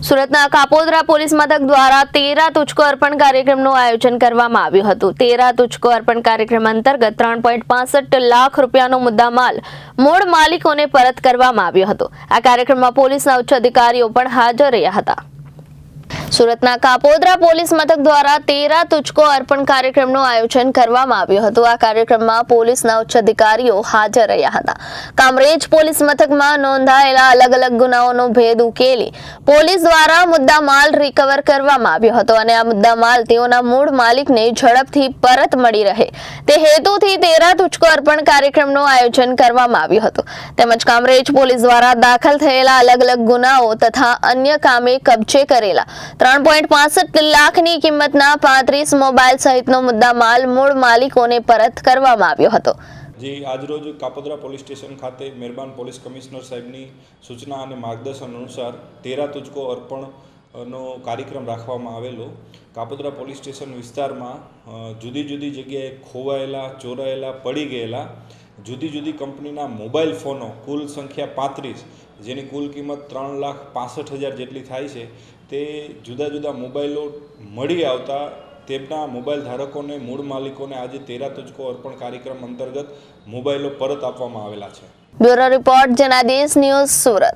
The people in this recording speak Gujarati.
સુરતના કાપોદરા પોલીસ મથક દ્વારા તેરા તુચકો અર્પણ કાર્યક્રમનું આયોજન કરવામાં આવ્યું હતું. તેરા તુચકો અર્પણ કાર્યક્રમ અંતર્ગત ત્રણ પોઈન્ટ પાસઠ લાખ રૂપિયાનો મુદ્દામાલ મૂળ માલિકોને પરત કરવામાં આવ્યો હતો. આ કાર્યક્રમમાં પોલીસના ઉચ્ચ અધિકારીઓ પણ હાજર રહ્યા હતા. સુરતના કાપોદરા પોલીસ મથક દ્વારા તેરા તુચકો અર્પણ કાર્યક્રમનું આયોજન કરવામાં આવ્યું હતું. આ કાર્યક્રમમાં પોલીસના ઉચ્ચ અધિકારીઓ હાજર રહ્યા હતા. કામરેજ પોલીસ મથકમાં નોંધાયેલા અલગ અલગ ગુનાઓનો ભેદ ઉકેલી પોલીસ દ્વારા મુદ્દામાલ રિકવર કરવામાં આવ્યો હતો અને આ મુદ્દામાલ તેઓના મૂળ માલિકને ઝડપથી પરત મળી રહે. તે હેતુથી તેરા તુચકો અર્પણ કાર્યક્રમનું આયોજન કરવામાં આવ્યું હતું. તેમજ કામરેજ પોલીસ દ્વારા દાખલ થયેલા અલગ અલગ ગુનાઓ તથા અન્ય કામે કબજે કરેલા ત્રણ પોઈન્ટ પાસઠ લાખની કિંમતના પાંત્રીસ મોબાઈલ સહિતનો મુદ્દામાલ મૂળ માલિકોને પરત કરવામાં આવ્યો હતો. જે, આજરોજ કાપોદ્રા પોલીસ સ્ટેશન ખાતે મહેરબાન પોલીસ કમિશનર સાહેબની સૂચના અને માર્ગદર્શન અનુસાર તેરા તુચકો અર્પણ નો કાર્યક્રમ રાખવામાં આવેલો. કાપોદ્રા પોલીસ સ્ટેશન વિસ્તારમાં જુદી જુદી જગ્યાએ ખોવાયેલા, ચોરાયેલા, પડી ગયેલા જુદી જુદી કંપનીના મોબાઈલ ફોનો કુલ સંખ્યા પાંત્રીસ જેની કુલ કિંમત ત્રણ લાખ પાસઠ હજાર જેટલી થાય છે, તે જુદા જુદા મોબાઈલો મળી આવતા તેમના મોબાઈલ ધારકોને, મૂળ માલિકોને આજે તેરા તુચકો અર્પણ કાર્યક્રમ અંતર્ગત મોબાઈલો પરત આપવામાં આવેલા છે. Bureau report Janadesh news Surat.